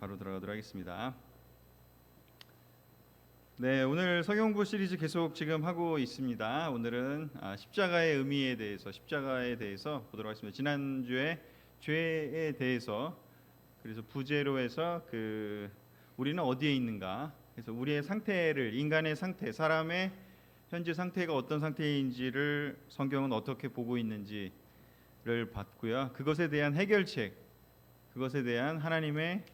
바로 들어가도록 하겠습니다. 네, 오늘 성경부 시리즈 계속 지금 하고 있습니다. 오늘은 아, 십자가의 의미에 대해서 십자가에 대해서 보도록 하겠습니다. 지난주에 죄에 대해서 그래서 부제로 해서 그 우리는 어디에 있는가? 그래서 우리의 상태를 인간의 상태, 사람의 현재 상태가 어떤 상태인지를 성경은 어떻게 보고 있는지를 봤고요. 그것에 대한 해결책, 그것에 대한 하나님의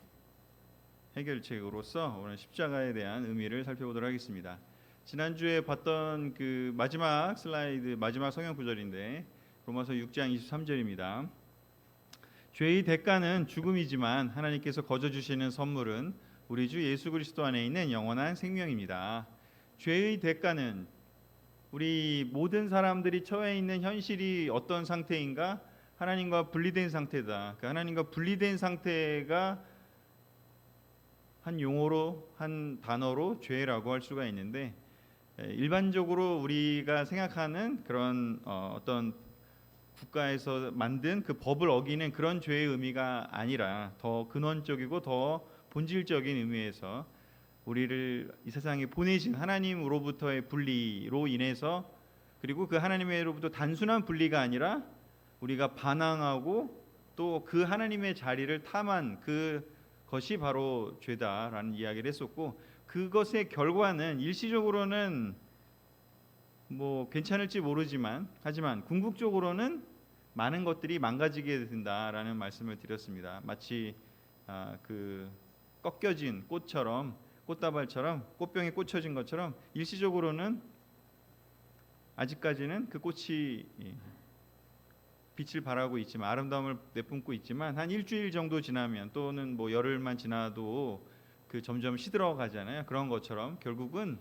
해결책으로서 오늘 십자가에 대한 의미를 살펴보도록 하겠습니다. 지난주에 봤던 그 마지막 슬라이드 마지막 성경 구절인데 로마서 6장 23절입니다. 죄의 대가는 죽음이지만 하나님께서 거저 주시는 선물은 우리 주 예수 그리스도 안에 있는 영원한 생명입니다. 죄의 대가는 우리 모든 사람들이 처해 있는 현실이 어떤 상태인가? 하나님과 분리된 상태다. 그 하나님과 분리된 상태가 한 용어로 한 단어로 죄라고 할 수가 있는데 일반적으로 우리가 생각하는 그런 어, 어떤 국가에서 만든 그 법을 어기는 그런 죄의 의미가 아니라 더 근원적이고 더 본질적인 의미에서 우리를 이 세상에 보내신 하나님으로부터의 분리로 인해서 그리고 그 하나님으로부터 단순한 분리가 아니라 우리가 반항하고 또 그 하나님의 자리를 탐한 그 것이 바로 죄다라는 이야기를 했었고 그것의 결과는 일시적으로는 뭐 괜찮을지 모르지만 하지만 궁극적으로는 많은 것들이 망가지게 된다라는 말씀을 드렸습니다. 마치 아, 그 꺾여진 꽃처럼 꽃다발처럼 꽃병에 꽂혀진 것처럼 일시적으로는 아직까지는 그 꽃이 빛을 발하고 있지만 아름다움을 내뿜고 있지만 한 일주일 정도 지나면 또는 뭐 열흘만 지나도 그 점점 시들어 가잖아요. 그런 것처럼 결국은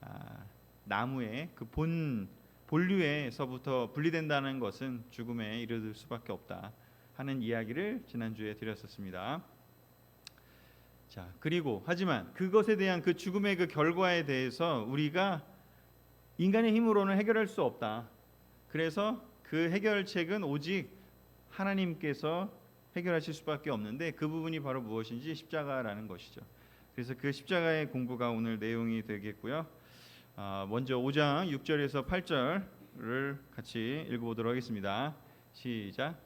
아, 나무의 그 본 본류에서부터 분리된다는 것은 죽음에 이르를 수밖에 없다 하는 이야기를 지난주에 드렸었습니다. 자, 그리고 하지만 그것에 대한 그 죽음의 그 결과에 대해서 우리가 인간의 힘으로는 해결할 수 없다. 그래서 그 해결책은 오직 하나님께서 해결하실 수밖에 없는데 그 부분이 바로 무엇인지 십자가라는 것이죠. 그래서 그 십자가의 공부가 오늘 내용이 되겠고요. 아, 먼저 5장 6절에서 8절을 같이 읽어보도록 하겠습니다. 시작.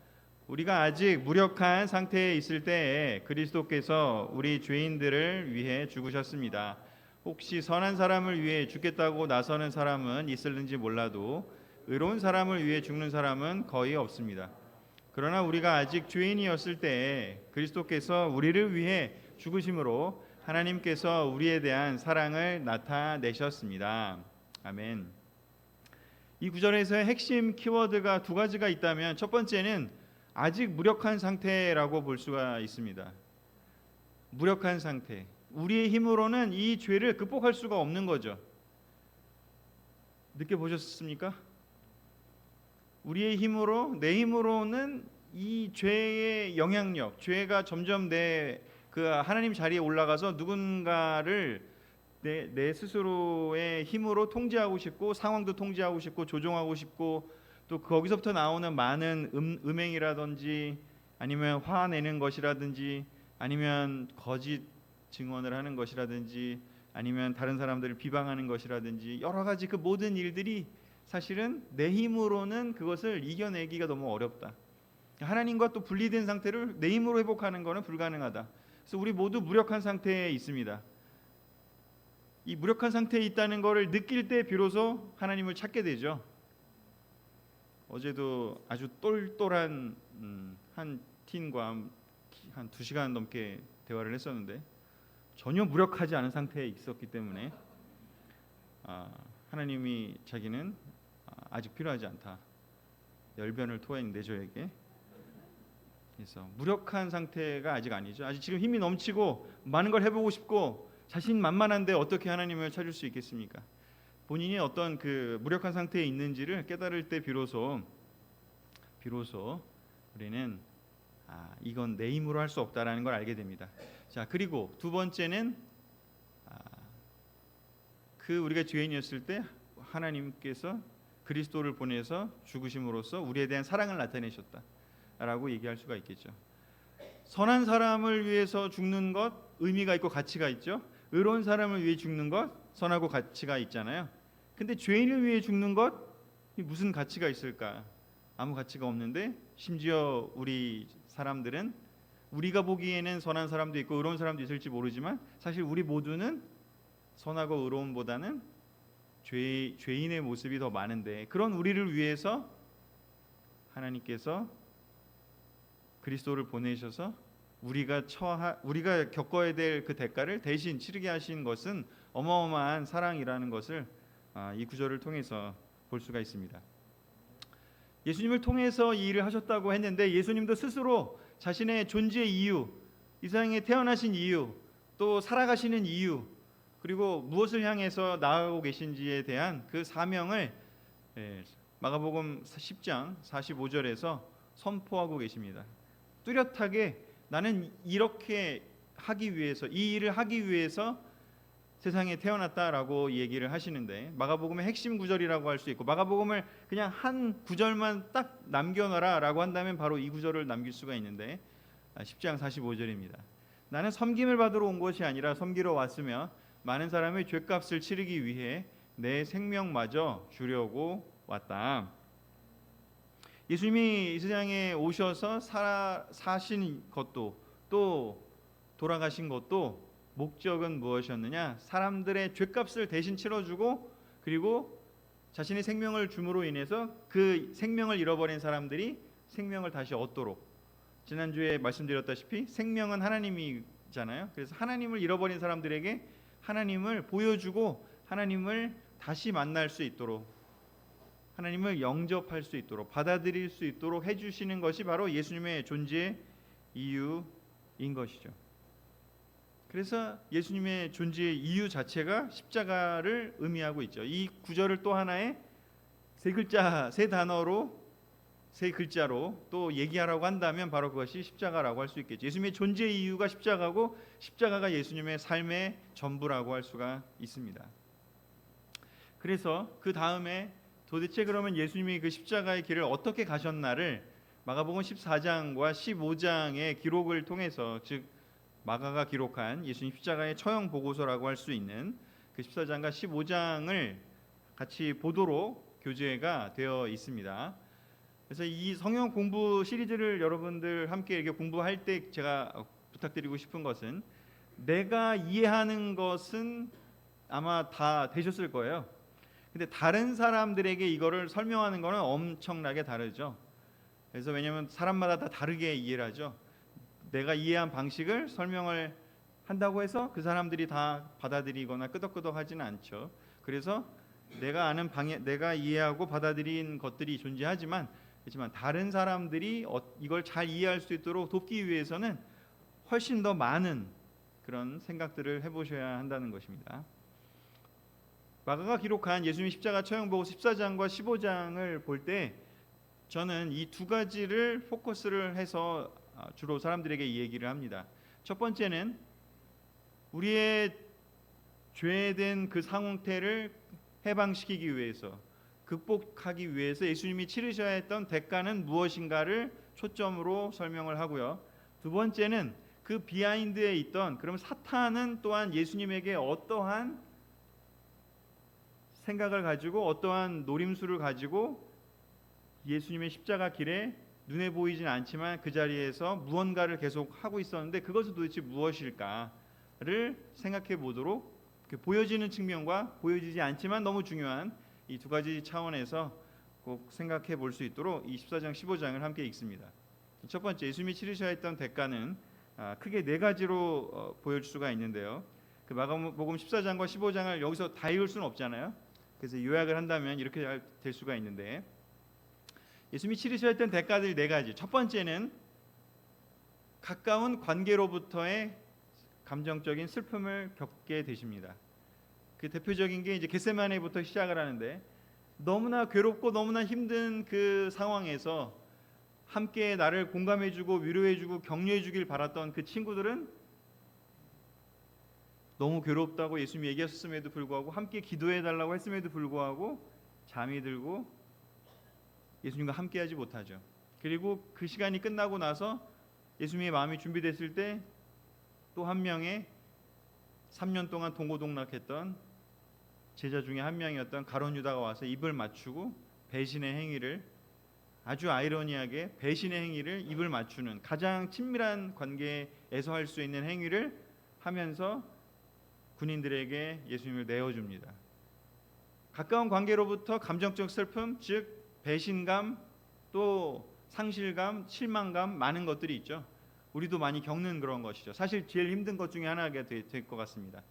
우리가 아직 무력한 상태에 있을 때에 그리스도께서 우리 죄인들을 위해 죽으셨습니다. 혹시 선한 사람을 위해 죽겠다고 나서는 사람은 있을는지 몰라도 의로운 사람을 위해 죽는 사람은 거의 없습니다. 그러나 우리가 아직 죄인이었을 때에 그리스도께서 우리를 위해 죽으심으로 하나님께서 우리에 대한 사랑을 나타내셨습니다. 아멘. 이 구절에서의 핵심 키워드가 두 가지가 있다면 첫 번째는 아직 무력한 상태라고 볼 수가 있습니다. 무력한 상태. 우리의 힘으로는 이 죄를 극복할 수가 없는 거죠. 느껴보셨습니까? 우리의 힘으로 내 힘으로는 이 죄의 영향력, 죄가 점점 내 그 하나님 자리에 올라가서 누군가를 내, 내 스스로의 힘으로 통제하고 싶고 상황도 통제하고 싶고 조종하고 싶고 또 거기서부터 나오는 많은 음, 음행이라든지 아니면 화내는 것이라든지 아니면 거짓 증언을 하는 것이라든지 아니면 다른 사람들을 비방하는 것이라든지 여러 가지 그 모든 일들이 사실은 내 힘으로는 그것을 이겨내기가 너무 어렵다. 하나님과 또 분리된 상태를 내 힘으로 회복하는 것은 불가능하다. 그래서 우리 모두 무력한 상태에 있습니다. 이 무력한 상태에 있다는 것을 느낄 때 비로소 하나님을 찾게 되죠. 어제도 아주 똘똘한 음, 한 팀과 한 두 시간 넘게 대화를 했었는데 전혀 무력하지 않은 상태에 있었기 때문에 아, 하나님이 자기는 아직 필요하지 않다. 열변을 토해낸 내조에게 그래서 무력한 상태가 아직 아니죠. 아직 지금 힘이 넘치고 많은 걸 해보고 싶고 자신 만만한데 어떻게 하나님을 찾을 수 있겠습니까? 본인이 어떤 그 무력한 상태에 있는지를 깨달을 때 비로소 비로소 우리는 아, 이건 내 힘으로 할 수 없다라는 걸 알게 됩니다. 자 그리고 두 번째는 아, 그 우리가 죄인이었을 때 하나님께서 그리스도를 보내서 죽으심으로써 우리에 대한 사랑을 나타내셨다라고 얘기할 수가 있겠죠. 선한 사람을 위해서 죽는 것 의미가 있고 가치가 있죠. 의로운 사람을 위해 죽는 것 선하고 가치가 있잖아요. 근데 죄인을 위해 죽는 것 무슨 가치가 있을까? 아무 가치가 없는데 심지어 우리 사람들은 우리가 보기에는 선한 사람도 있고 의로운 사람도 있을지 모르지만 사실 우리 모두는 선하고 의로움보다는 죄, 죄인의 모습이 더 많은데 그런 우리를 위해서 하나님께서 그리스도를 보내셔서 우리가 처하 우리가 겪어야 될 그 대가를 대신 치르게 하신 것은 어마어마한 사랑이라는 것을 아, 이 구절을 통해서 볼 수가 있습니다. 예수님을 통해서 이 일을 하셨다고 했는데 예수님도 스스로 자신의 존재의 이유, 이 세상에 태어나신 이유, 또 살아가시는 이유, 그리고 무엇을 향해서 나아가고 계신지에 대한 그 사명을 예, 마가복음 10장 45절에서 선포하고 계십니다. 뚜렷하게 나는 이렇게 하기 위해서 이 일을 하기 위해서 세상에 태어났다라고 얘기를 하시는데 마가복음의 핵심 구절이라고 할 수 있고 마가복음을 그냥 한 구절만 딱 남겨놔라라고 한다면 바로 이 구절을 남길 수가 있는데 아, 10장 45절입니다. 나는 섬김을 받으러 온 것이 아니라 섬기러 왔으며 많은 사람의 죄값을 치르기 위해 내 생명마저 주려고 왔다. 예수님이 이 세상에 오셔서 사, 사신 것도 또 돌아가신 것도 목적은 무엇이었느냐? 사람들의 죄값을 대신 치러주고 그리고 자신의 생명을 줌으로 인해서 그 생명을 잃어버린 사람들이 생명을 다시 얻도록 지난주에 말씀드렸다시피 생명은 하나님이잖아요. 그래서 하나님을 잃어버린 사람들에게 하나님을 보여주고 하나님을 다시 만날 수 있도록 하나님을 영접할 수 있도록 받아들일 수 있도록 해 주시는 것이 바로 예수님의 존재의 이유인 것이죠. 그래서 예수님의 존재의 이유 자체가 십자가를 의미하고 있죠. 이 구절을 또 하나의 세 글자, 세 단어로 세 글자로 또 얘기하라고 한다면 바로 그것이 십자가라고 할 수 있겠죠. 예수님의 존재 이유가 십자가고 십자가가 예수님의 삶의 전부라고 할 수가 있습니다. 그래서 그 다음에 도대체 그러면 예수님이 그 십자가의 길을 어떻게 가셨나를 마가복음 14장과 15장의 기록을 통해서 즉 마가가 기록한 예수님 십자가의 처형 보고서라고 할 수 있는 그 14장과 15장을 같이 보도록 교재가 되어 있습니다. 그래서 이 성경 공부 시리즈를 여러분들 함께 이렇게 공부할 때 제가 부탁드리고 싶은 것은 내가 이해하는 것은 아마 다 되셨을 거예요. 근데 다른 사람들에게 이거를 설명하는 거는 엄청나게 다르죠. 그래서 왜냐하면 사람마다 다 다르게 이해를 하죠. 내가 이해한 방식을 설명을 한다고 해서 그 사람들이 다 받아들이거나 끄덕끄덕하지는 않죠. 그래서 내가 아는 방해, 내가 이해하고 받아들인 것들이 존재하지만 그렇지만 다른 사람들이 어- 이걸 잘 이해할 수 있도록 돕기 위해서는 훨씬 더 많은 그런 생각들을 해보셔야 한다는 것입니다. 마가가 기록한 예수님의 십자가 처형보고 14장과 15장을 볼 때 저는 이 두 가지를 포커스를 해서 아, 주로 사람들에게 이 얘기를 합니다. 첫 번째는 우리의 죄된 그 상태를 해방시키기 위해서 극복하기 위해서 예수님이 치르셔야 했던 대가는 무엇인가를 초점으로 설명을 하고요. 두 번째는 그 비하인드에 있던 그럼 사탄은 또한 예수님에게 어떠한 생각을 가지고 어떠한 노림수를 가지고 예수님의 십자가 길에 눈에 보이진 않지만 그 자리에서 무언가를 계속 하고 있었는데 그것은 도대체 무엇일까를 생각해 보도록 보여지는 측면과 보여지지 않지만 너무 중요한 이 두 가지 차원에서 꼭 생각해 볼 수 있도록 이 14장 15장을 함께 읽습니다. 첫 번째 예수님이 치르셔야 했던 대가는 아, 크게 네 가지로 어, 보여줄 수가 있는데요. 그 마가복음 14장과 15장을 여기서 다 읽을 수는 없잖아요. 그래서 요약을 한다면 이렇게 될 수가 있는데 예수님이 치르셔야 했던 대가들이 네 가지. 첫 번째는 가까운 관계로부터의 감정적인 슬픔을 겪게 되십니다. 그 대표적인 게 이제 겟세마네부터 시작을 하는데 너무나 괴롭고 너무나 힘든 그 상황에서 함께 나를 공감해주고 위로해주고 격려해주길 바랐던 그 친구들은 너무 괴롭다고 예수님이 얘기하셨음에도 불구하고 함께 기도해달라고 했음에도 불구하고 잠이 들고 예수님과 함께하지 못하죠. 그리고 그 시간이 끝나고 나서 예수님의 마음이 준비됐을 때 또 한 명의 3년 동안 동고동락했던 제자 중에 한 명이었던 가론 유다가 와서 입을 맞추고 배신의 행위를 아주 아이러니하게 배신의 행위를 입을 맞추는 가장 친밀한 관계에서 할 수 있는 행위를 하면서 군인들에게 예수님을 내어줍니다. 가까운 관계로부터 감정적 슬픔, 즉 배신감, 또 상실감, 실망감 많은 것들이 있죠. 우리도 많이 겪는 그런 것이죠. 사실 제일 힘든 것 중에 하나가 될 것 같습니다.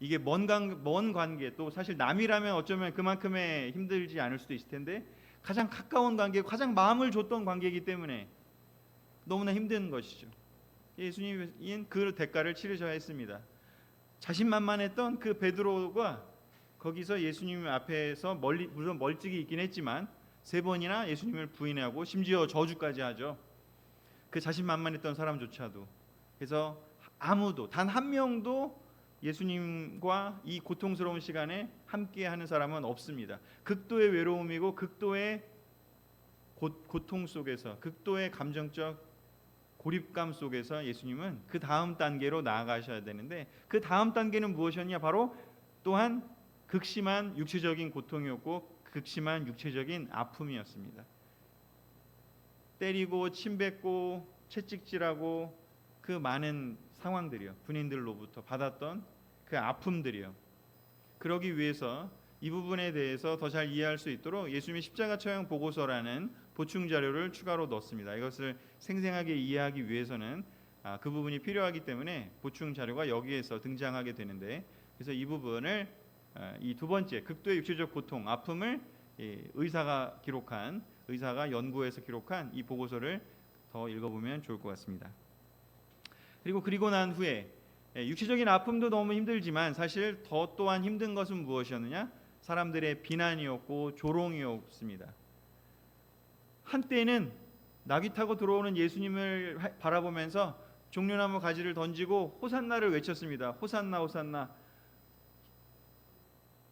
이게 먼, 관, 먼 관계 또 사실 남이라면 어쩌면 그만큼의 힘들지 않을 수도 있을 텐데 가장 가까운 관계, 가장 마음을 줬던 관계이기 때문에 너무나 힘든 것이죠. 예수님은 그 대가를 치르셔야 했습니다. 자신만만했던 그 베드로가 거기서 예수님 앞에서 멀리 물론 멀찍이 있긴 했지만 세 번이나 예수님을 부인하고 심지어 저주까지 하죠. 그 자신만만했던 사람조차도 그래서 아무도 단 한 명도 예수님과 이 고통스러운 시간에 함께하는 사람은 없습니다. 극도의 외로움이고 극도의 고, 고통 속에서 극도의 감정적 고립감 속에서 예수님은 그 다음 단계로 나아가셔야 되는데 그 다음 단계는 무엇이었냐 바로 또한 극심한 육체적인 고통이었고 극심한 육체적인 아픔이었습니다. 때리고 침뱉고 채찍질하고 그 많은 상황들이요 군인들로부터 받았던 그 아픔들이요 그러기 위해서 이 부분에 대해서 더 잘 이해할 수 있도록 예수님의 십자가 처형 보고서라는 보충 자료를 추가로 넣습니다. 이것을 생생하게 이해하기 위해서는 아, 그 부분이 필요하기 때문에 보충 자료가 여기에서 등장하게 되는데 그래서 이 부분을 아, 이두 번째 극도의 육체적 고통 아픔을 이 의사가 기록한 의사가 연구해서 기록한 이 보고서를 더 읽어보면 좋을 것 같습니다. 그리고 그리고 난 후에 예, 육체적인 아픔도 너무 힘들지만 사실 더 또한 힘든 것은 무엇이었느냐? 사람들의 비난이었고 조롱이었습니다. 한때는 낙이 타고 들어오는 예수님을 하- 바라보면서 종려나무 가지를 던지고 호산나를 외쳤습니다. 호산나 호산나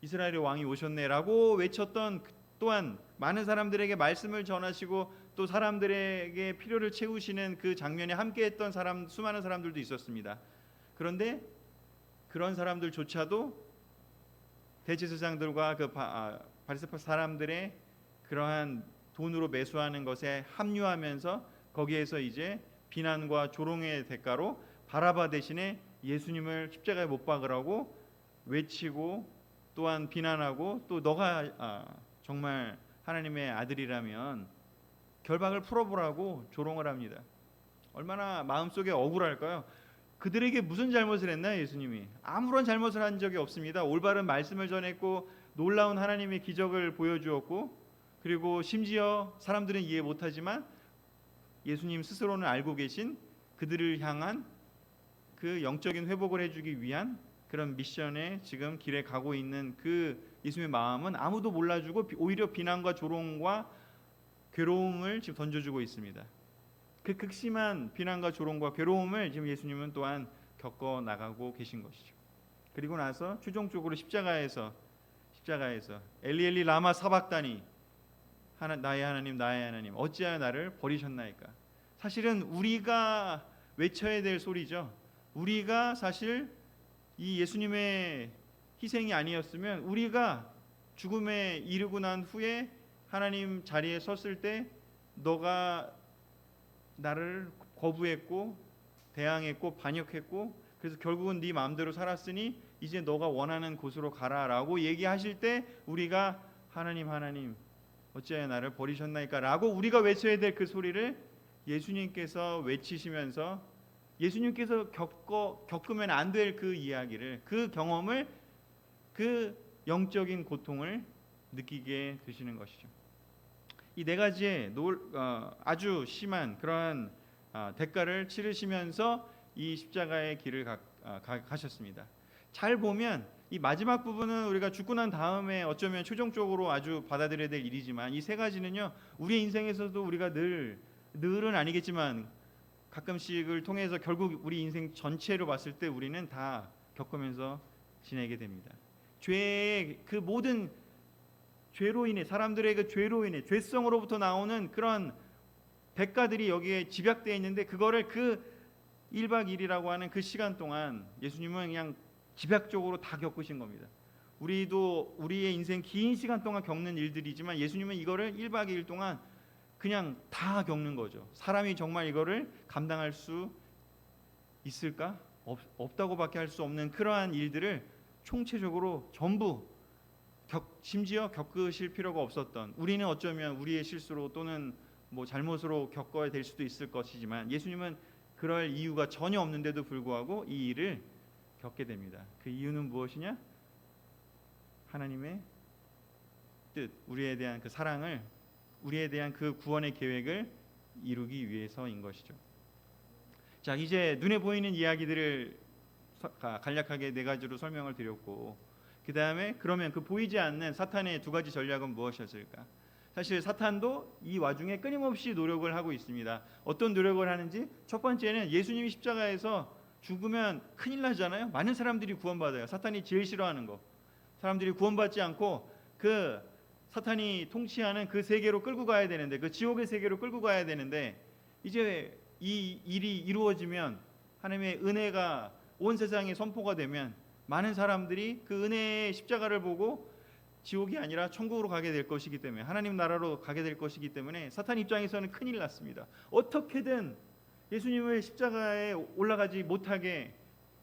이스라엘의 왕이 오셨네라고 외쳤던 그- 또한 많은 사람들에게 말씀을 전하시고 또 사람들에게 필요를 채우시는 그 장면에 함께했던 사람 수많은 사람들도 있었습니다. 그런데 그런 사람들조차도 대제사장들과 그 바, 아, 바리새파 사람들의 그러한 돈으로 매수하는 것에 합류하면서 거기에서 이제 비난과 조롱의 대가로 바라바 대신에 예수님을 십자가에 못 박으라고 외치고 또한 비난하고 또 너가 아, 정말 하나님의 아들이라면 결박을 풀어보라고 조롱을 합니다. 얼마나 마음속에 억울할까요? 그들에게 무슨 잘못을 했나 예수님이 아무런 잘못을 한 적이 없습니다. 올바른 말씀을 전했고 놀라운 하나님의 기적을 보여주었고 그리고 심지어 사람들은 이해 못하지만 예수님 스스로는 알고 계신 그들을 향한 그 영적인 회복을 해주기 위한 그런 미션에 지금 길에 가고 있는 그 예수님의 마음은 아무도 몰라주고 비- 오히려 비난과 조롱과 괴로움을 지금 던져주고 있습니다. 그 극심한 비난과 조롱과 괴로움을 지금 예수님은 또한 겪어 나가고 계신 것이죠. 그리고 나서 최종적으로 십자가에서 십자가에서 엘리엘리 라마 사박다니 하나 나의 하나님 나의 하나님 어찌하여 나를 버리셨나이까. 사실은 우리가 외쳐야 될 소리죠. 우리가 사실 이 예수님의 희생이 아니었으면 우리가 죽음에 이르고 난 후에 하나님 자리에 섰을 때 너가 나를 거부했고 대항했고 반역했고 그래서 결국은 네 마음대로 살았으니 이제 너가 원하는 곳으로 가라라고 얘기하실 때 우리가 하나님 하나님 어찌하여 나를 버리셨나이까라고 우리가 외쳐야 될 그 소리를 예수님께서 외치시면서 예수님께서 겪어 겪으면 안 될 그 이야기를 그 경험을 그 영적인 고통을 느끼게 되시는 것이죠. 이 네 가지의 놀, 어, 아주 심한 그러한 아, 대가를 치르시면서 이 십자가의 길을 가, 아, 가, 가셨습니다. 잘 보면 이 마지막 부분은 우리가 죽고 난 다음에 어쩌면 최종적으로 아주 받아들여야 될 일이지만 이 세 가지는요 우리 인생에서도 우리가 늘 늘은 아니겠지만 가끔씩을 통해서 결국 우리 인생 전체로 봤을 때 우리는 다 겪으면서 지내게 됩니다. 죄의 그 모든 죄로 인해 사람들의 그 죄로 인해 죄성으로부터 나오는 그런 백가들이 여기에 집약되어 있는데 그거를 그 1박 2일이라고 하는 그 시간 동안 예수님은 그냥 집약적으로 다 겪으신 겁니다. 우리도 우리의 인생 긴 시간 동안 겪는 일들이지만 예수님은 이거를 1박 2일 동안 그냥 다 겪는 거죠. 사람이 정말 이거를 감당할 수 있을까? 없, 없다고밖에 할 수 없는 그러한 일들을 총체적으로 전부 겪, 심지어 겪으실 필요가 없었던 우리는 어쩌면 우리의 실수로 또는 뭐 잘못으로 겪어야 될 수도 있을 것이지만 예수님은 그럴 이유가 전혀 없는데도 불구하고 이 일을 겪게 됩니다. 그 이유는 무엇이냐? 하나님의 뜻, 우리에 대한 그 사랑을 우리에 대한 그 구원의 계획을 이루기 위해서인 것이죠. 자, 이제 눈에 보이는 이야기들을 간략하게 네 가지로 설명을 드렸고 그 다음에 그러면 그 보이지 않는 사탄의 두 가지 전략은 무엇이었을까? 사실 사탄도 이 와중에 끊임없이 노력을 하고 있습니다. 어떤 노력을 하는지 첫 번째는 예수님이 십자가에서 죽으면 큰일 나잖아요. 많은 사람들이 구원받아요. 사탄이 제일 싫어하는 거. 사람들이 구원받지 않고 그 사탄이 통치하는 그 세계로 끌고 가야 되는데 그 지옥의 세계로 끌고 가야 되는데 이제 이 일이 이루어지면 하나님의 은혜가 온 세상에 선포가 되면 많은 사람들이 그 은혜의 십자가를 보고 지옥이 아니라 천국으로 가게 될 것이기 때문에 하나님 나라로 가게 될 것이기 때문에 사탄 입장에서는 큰일 났습니다. 어떻게든 예수님을 십자가에 올라가지 못하게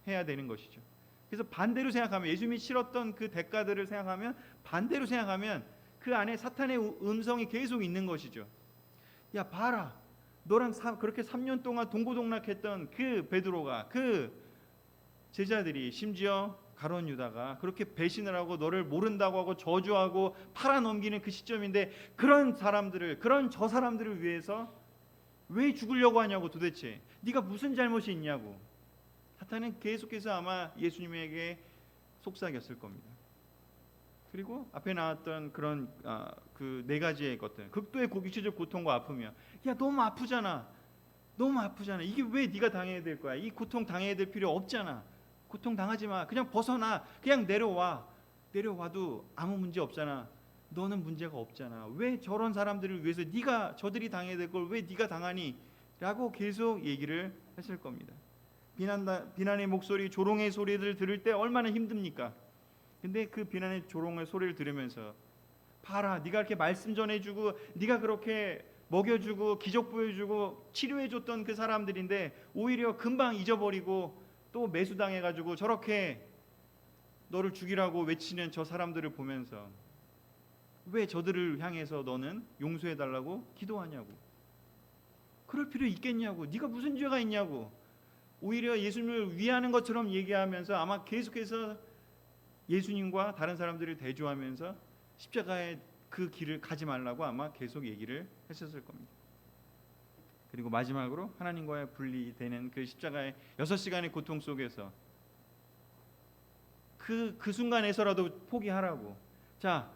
해야 되는 것이죠. 그래서 반대로 생각하면 예수님이 치렀던 그 대가들을 생각하면 반대로 생각하면 그 안에 사탄의 우- 음성이 계속 있는 것이죠. 야 봐라, 너랑 사- 그렇게 3년 동안 동고동락했던 그 베드로가 그 제자들이 심지어 가론 유다가 그렇게 배신을 하고 너를 모른다고 하고 저주하고 팔아넘기는 그 시점인데 그런 사람들을 그런 저 사람들을 위해서 왜 죽으려고 하냐고 도대체 네가 무슨 잘못이 있냐고 사탄은 계속해서 아마 예수님에게 속삭였을 겁니다. 그리고 앞에 나왔던 그런 그네 가지의 것들 극도의 고기체적 고통과 아픔이야. 야 너무 아프잖아. 너무 아프잖아. 이게 왜 네가 당해야 될 거야? 이 고통 당해야 될 필요 없잖아. 고통 당하지 마. 그냥 벗어나. 그냥 내려와. 내려와도 아무 문제 없잖아. 너는 문제가 없잖아. 왜 저런 사람들을 위해서 네가 저들이 당해야 될 걸 왜 네가 당하니? 라고 계속 얘기를 했을 겁니다. 비난다, 비난의 목소리, 조롱의 소리를 들을 때 얼마나 힘듭니까? 근데 그 비난의 조롱의 소리를 들으면서 봐라, 네가 이렇게 말씀 전해주고, 네가 그렇게 먹여주고 기적 보여주고 치료해줬던 그 사람들인데 오히려 금방 잊어버리고 또 매수당해가지고 저렇게 너를 죽이라고 외치는 저 사람들을 보면서 왜 저들을 향해서 너는 용서해달라고 기도하냐고. 그럴 필요 있겠냐고. 네가 무슨 죄가 있냐고. 오히려 예수님을 위하는 것처럼 얘기하면서 아마 계속해서 예수님과 다른 사람들을 대조하면서 십자가의 그 길을 가지 말라고 아마 계속 얘기를 했었을 겁니다. 그리고 마지막으로 하나님과의 분리되는 그 십자가의 여섯 시간의 고통 속에서 그, 그 순간에서라도 포기하라고. 자,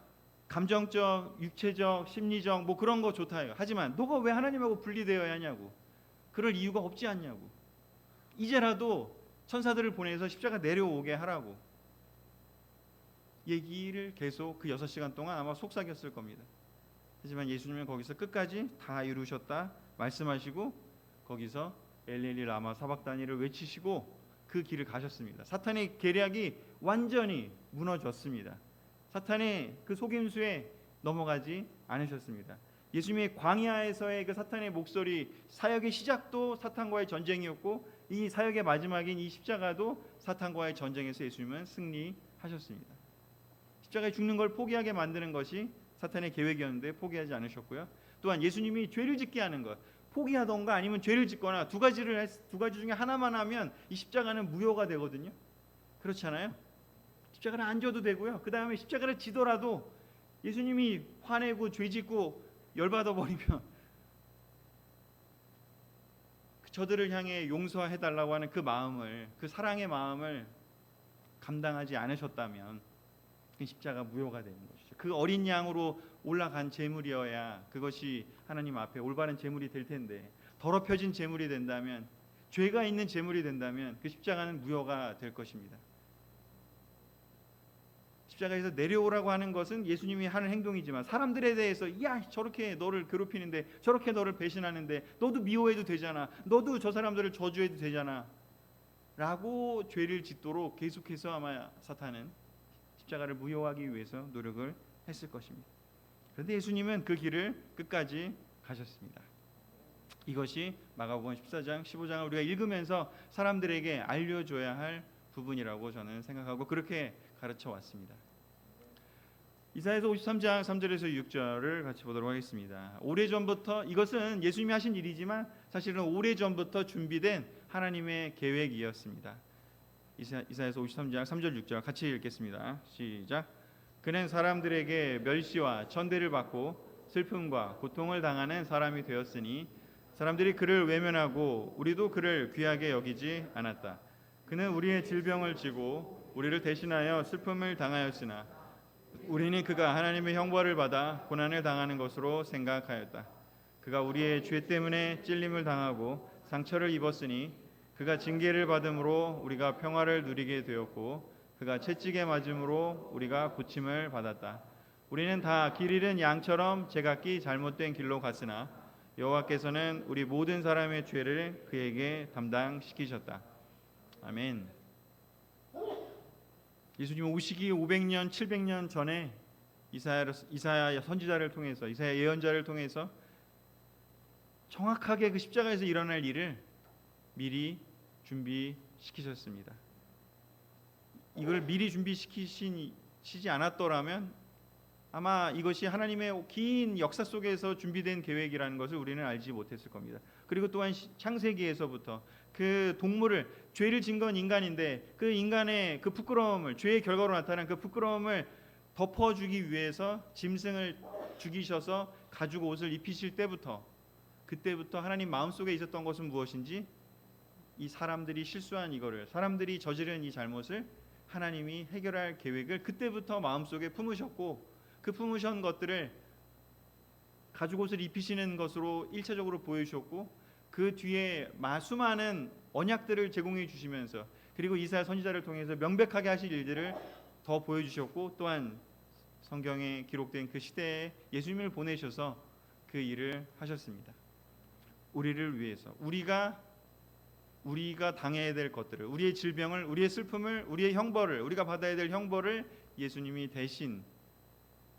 감정적, 육체적, 심리적 뭐 그런 거 좋다. 하지만 너가 왜 하나님하고 분리되어야 하냐고. 그럴 이유가 없지 않냐고. 이제라도 천사들을 보내서 십자가 내려오게 하라고. 얘기를 계속 그 여섯 시간 동안 아마 속삭였을 겁니다. 하지만 예수님은 거기서 끝까지 다 이루셨다 말씀하시고 거기서 엘렐리 라마 사박다니를 외치시고 그 길을 가셨습니다. 사탄의 계략이 완전히 무너졌습니다. 사탄의 그 속임수에 넘어가지 않으셨습니다. 예수님의 광야에서의 그 사탄의 목소리 사역의 시작도 사탄과의 전쟁이었고 이 사역의 마지막인 이 십자가도 사탄과의 전쟁에서 예수님은 승리하셨습니다. 십자가에 죽는 걸 포기하게 만드는 것이 사탄의 계획이었는데 포기하지 않으셨고요. 또한 예수님이 죄를 짓게 하는 것 포기하던가 아니면 죄를 짓거나 두 가지를 했- 두 가지 중에 하나만 하면 이 십자가는 무효가 되거든요. 그렇잖아요. 십자가를 안 져도 되고요. 그 다음에 십자가를 지더라도 예수님이 화내고 죄 짓고 열받아 버리면 저들을 향해 용서해 달라고 하는 그 마음을 그 사랑의 마음을 감당하지 않으셨다면 그 십자가 무효가 되는 것이죠. 그 어린 양으로 올라간 제물이어야 그것이 하나님 앞에 올바른 제물이 될 텐데 더럽혀진 제물이 된다면 죄가 있는 제물이 된다면 그 십자가는 무효가 될 것입니다. 십자가에서 내려오라고 하는 것은 예수님이 하는 행동이지만 사람들에 대해서 야 저렇게 너를 괴롭히는데 저렇게 너를 배신하는데 너도 미워해도 되잖아. 너도 저 사람들을 저주해도 되잖아. 라고 죄를 짓도록 계속해서 아마 사탄은 십자가를 무효하기 위해서 노력을 했을 것입니다 그런데 예수님은 그 길을 끝까지 가셨습니다 이것이 마가복음 14장 15장을 우리가 읽으면서 사람들에게 알려줘야 할 부분이라고 저는 생각하고 그렇게 가르쳐 왔습니다. 이사야서 53장 3절에서 6절을 같이 보도록 하겠습니다. 오래전부터 이것은 예수님이 하신 일이지만 사실은 오래전부터 준비된 하나님의 계획이었습니다. 이사, 이사야서 53장 3절 6절 같이 읽겠습니다. 시작. 그는 사람들에게 멸시와 천대를 받고 슬픔과 고통을 당하는 사람이 되었으니 사람들이 그를 외면하고 우리도 그를 귀하게 여기지 않았다. 그는 우리의 질병을 지고 우리를 대신하여 슬픔을 당하였으나 우리는 그가 하나님의 형벌을 받아 고난을 당하는 것으로 생각하였다. 그가 우리의 죄 때문에 찔림을 당하고 상처를 입었으니 그가 징계를 받음으로 우리가 평화를 누리게 되었고 그가 채찍에 맞음으로 우리가 고침을 받았다. 우리는 다 길 잃은 양처럼 제각기 잘못된 길로 갔으나 여호와께서는 우리 모든 사람의 죄를 그에게 담당시키셨다. 아멘. 예수님 오시기 500년, 700년 전에 이사야 이사야 선지자를 통해서 이사야 예언자를 통해서 정확하게 그 십자가에서 일어날 일을 미리 준비시키셨습니다. 이걸 미리 준비시키시지 않았더라면 아마 이것이 하나님의 긴 역사 속에서 준비된 계획이라는 것을 우리는 알지 못했을 겁니다. 그리고 또한 창세기에서부터 그 동물을 죄를 진 건 인간인데 그 인간의 그 부끄러움을 죄의 결과로 나타난 그 부끄러움을 덮어주기 위해서 짐승을 죽이셔서 가죽 옷을 입히실 때부터 그때부터 하나님 마음속에 있었던 것은 무엇인지 이 사람들이 실수한 이거를 사람들이 저지른 이 잘못을 하나님이 해결할 계획을 그때부터 마음속에 품으셨고 그 품으신 것들을 가죽 옷을 입히시는 것으로 일차적으로 보여주셨고 그 뒤에 수많은 언약들을 제공해 주시면서 그리고 이사야 선지자를 통해서 명백하게 하실 일들을 더 보여주셨고 또한 성경에 기록된 그 시대에 예수님을 보내셔서 그 일을 하셨습니다. 우리를 위해서 우리가 우리가 당해야 될 것들을 우리의 질병을 우리의 슬픔을 우리의 형벌을 우리가 받아야 될 형벌을 예수님이 대신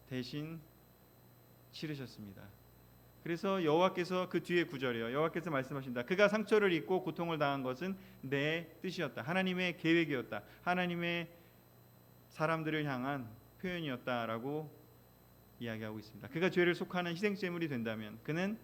대신 치르셨습니다. 그래서 여호와께서 그 뒤에 구절이요. 여호와께서 말씀하신다. 그가 상처를 입고 고통을 당한 것은 내 뜻이었다. 하나님의 계획이었다. 하나님의 사람들을 향한 표현이었다라고 이야기하고 있습니다. 그가 죄를 속하는 희생 제물이 된다면 그는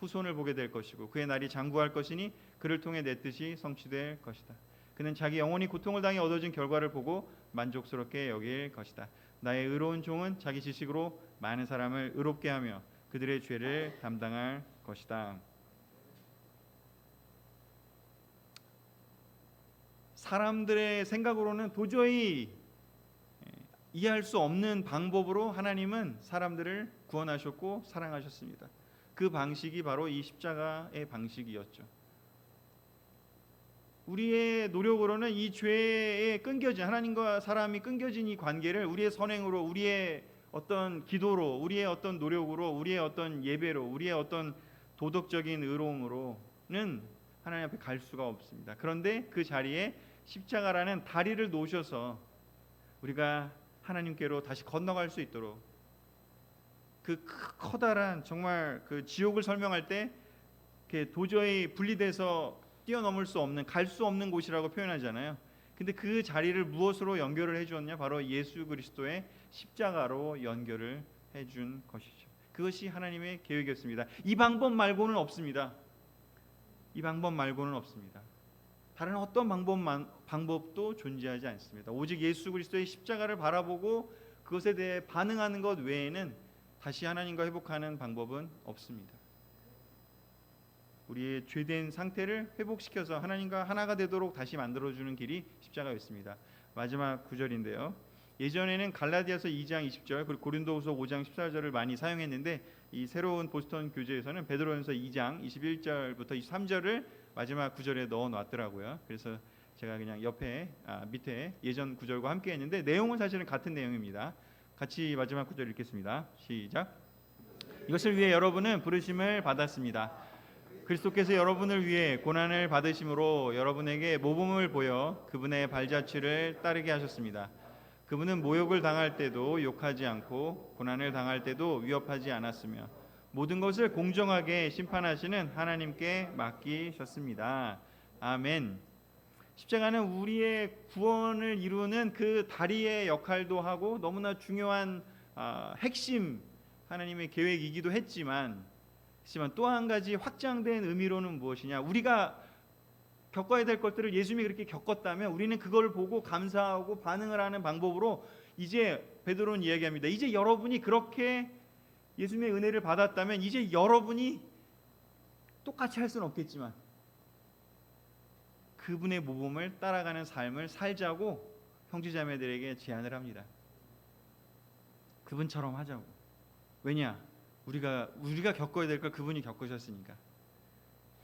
후손을 보게 될 것이고 그의 날이 장구할 것이니 그를 통해 내 뜻이 성취될 것이다. 그는 자기 영혼이 고통을 당해 얻어진 결과를 보고 만족스럽게 여길 것이다. 나의 의로운 종은 자기 지식으로 많은 사람을 의롭게 하며 그들의 죄를 담당할 것이다. 사람들의 생각으로는 도저히 예, 이해할 수 없는 방법으로 하나님은 사람들을 구원하셨고 사랑하셨습니다. 그 방식이 바로 이 십자가의 방식이었죠. 우리의 노력으로는 이 죄에 끊겨진 하나님과 사람이 끊겨진 이 관계를 우리의 선행으로 우리의 어떤 기도로 우리의 어떤 노력으로 우리의 어떤 예배로 우리의 어떤 도덕적인 의로움으로는 하나님 앞에 갈 수가 없습니다. 그런데 그 자리에 십자가라는 다리를 놓으셔서 우리가 하나님께로 다시 건너갈 수 있도록 그 커다란 정말 그 지옥을 설명할 때 도저히 분리돼서 뛰어넘을 수 없는 갈 수 없는 곳이라고 표현하잖아요. 근데 그 자리를 무엇으로 연결을 해 주었냐? 바로 예수 그리스도의 십자가로 연결을 해 준 것이죠. 그것이 하나님의 계획이었습니다. 이 방법 말고는 없습니다. 이 방법 말고는 없습니다. 다른 어떤 방법만 방법도 존재하지 않습니다. 오직 예수 그리스도의 십자가를 바라보고 그것에 대해 반응하는 것 외에는 다시 하나님과 회복하는 방법은 없습니다. 우리의 죄된 상태를 회복시켜서 하나님과 하나가 되도록 다시 만들어 주는 길이 십자가였습니다. 마지막 구절인데요. 예전에는 갈라디아서 2장 20절 그리고 고린도후서 5장 14절을 많이 사용했는데 이 새로운 보스턴 교재에서는 베드로전서 2장 21절부터 23절을 마지막 구절에 넣어 놨더라고요. 그래서 제가 그냥 옆에 아, 밑에 예전 구절과 함께 했는데 내용은 사실은 같은 내용입니다. 같이 마지막 구절 읽겠습니다. 시작. 이것을 위해 여러분은 부르심을 받았습니다. 그리스도께서 여러분을 위해 고난을 받으심으로 여러분에게 모범을 보여 그분의 발자취를 따르게 하셨습니다. 그분은 모욕을 당할 때도 욕하지 않고 고난을 당할 때도 위협하지 않았으며 모든 것을 공정하게 심판하시는 하나님께 맡기셨습니다. 아멘. 십자가는 우리의 구원을 이루는 그 다리의 역할도 하고 너무나 중요한 아, 핵심 하나님의 계획이기도 했지만 하지만 또 한 가지 확장된 의미로는 무엇이냐? 우리가 겪어야 될 것들을 예수님이 그렇게 겪었다면 우리는 그걸 보고 감사하고 반응을 하는 방법으로 이제 베드로는 이야기합니다. 이제 여러분이 그렇게 예수님의 은혜를 받았다면 이제 여러분이 똑같이 할 수는 없겠지만 그분의 모범을 따라가는 삶을 살자고 형제자매들에게 제안을 합니다. 그분처럼 하자고. 왜냐? 우리가 우리가 겪어야 될 걸 그분이 겪으셨으니까.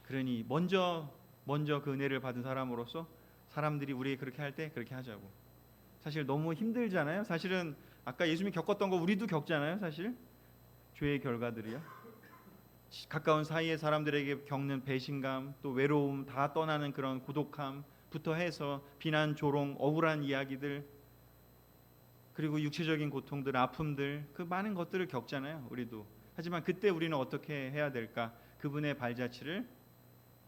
그러니 먼저 먼저 그 은혜를 받은 사람으로서 사람들이 우리 그렇게 할 때 그렇게 하자고. 사실 너무 힘들잖아요. 사실은 아까 예수님이 겪었던 거 우리도 겪잖아요. 사실 죄의 결과들이요. 가까운 사이의 사람들에게 겪는 배신감, 또 외로움, 다 떠나는 그런 고독함부터 해서 비난, 조롱, 억울한 이야기들, 그리고 육체적인 고통들, 아픔들, 그 많은 것들을 겪잖아요. 우리도. 하지만 그때 우리는 어떻게 해야 될까? 그분의 발자취를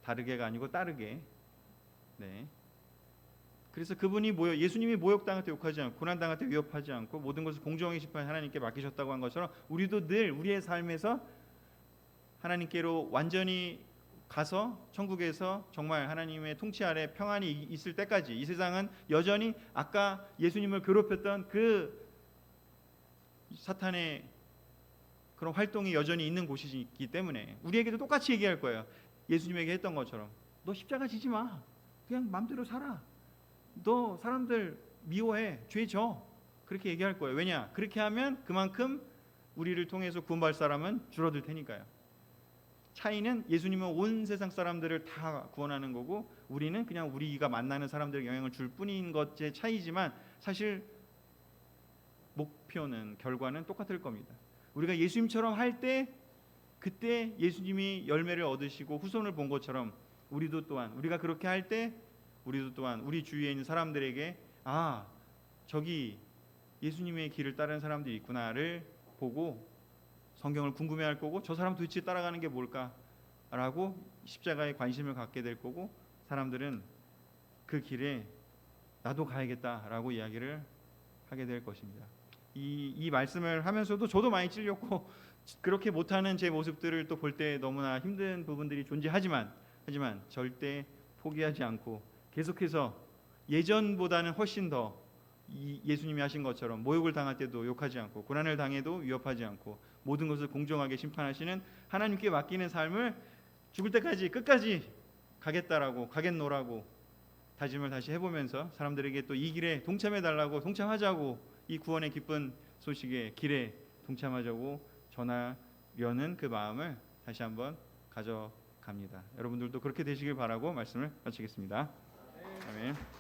다르게가 아니고 따르게. 네. 그래서 그분이 모욕, 예수님이 모욕당할 때 욕하지 않고 고난 당할 때 위협하지 않고 모든 것을 공정하게 심판 하나님께 맡기셨다고 한 것처럼 우리도 늘 우리의 삶에서 하나님께로 완전히 가서 천국에서 정말 하나님의 통치 아래 평안이 있을 때까지 이 세상은 여전히 아까 예수님을 괴롭혔던 그 사탄의 그런 활동이 여전히 있는 곳이기 때문에 우리에게도 똑같이 얘기할 거예요. 예수님에게 했던 것처럼 너 십자가 지지 마. 그냥 마음대로 살아. 너 사람들 미워해. 죄 져. 그렇게 얘기할 거예요. 왜냐? 그렇게 하면 그만큼 우리를 통해서 구원받을 사람은 줄어들 테니까요. 차이는 예수님은 온 세상 사람들을 다 구원하는 거고 우리는 그냥 우리가 만나는 사람들에게 영향을 줄 뿐인 것의 차이지만 사실 목표는 결과는 똑같을 겁니다. 우리가 예수님처럼 할 때 그때 예수님이 열매를 얻으시고 후손을 본 것처럼 우리도 또한 우리가 그렇게 할 때 우리도 또한 우리 주위에 있는 사람들에게 아 저기 예수님의 길을 따르는 사람들이 있구나를 보고 성경을 궁금해할 거고 저 사람 도대체 따라가는 게 뭘까라고 십자가에 관심을 갖게 될 거고 사람들은 그 길에 나도 가야겠다라고 이야기를 하게 될 것입니다. 이, 이 말씀을 하면서도 저도 많이 찔렸고 그렇게 못하는 제 모습들을 또 볼 때 너무나 힘든 부분들이 존재하지만 하지만 절대 포기하지 않고 계속해서 예전보다는 훨씬 더이 예수님이 하신 것처럼 모욕을 당할 때도 욕하지 않고 고난을 당해도 위협하지 않고 모든 것을 공정하게 심판하시는 하나님께 맡기는 삶을 죽을 때까지 끝까지 가겠다라고 가겠노라고 다짐을 다시 해보면서 사람들에게 또 이 길에 동참해 달라고 동참하자고 이 구원의 기쁜 소식의 길에 동참하자고 전하려는 그 마음을 다시 한번 가져갑니다. 여러분들도 그렇게 되시길 바라고 말씀을 마치겠습니다. 아멘.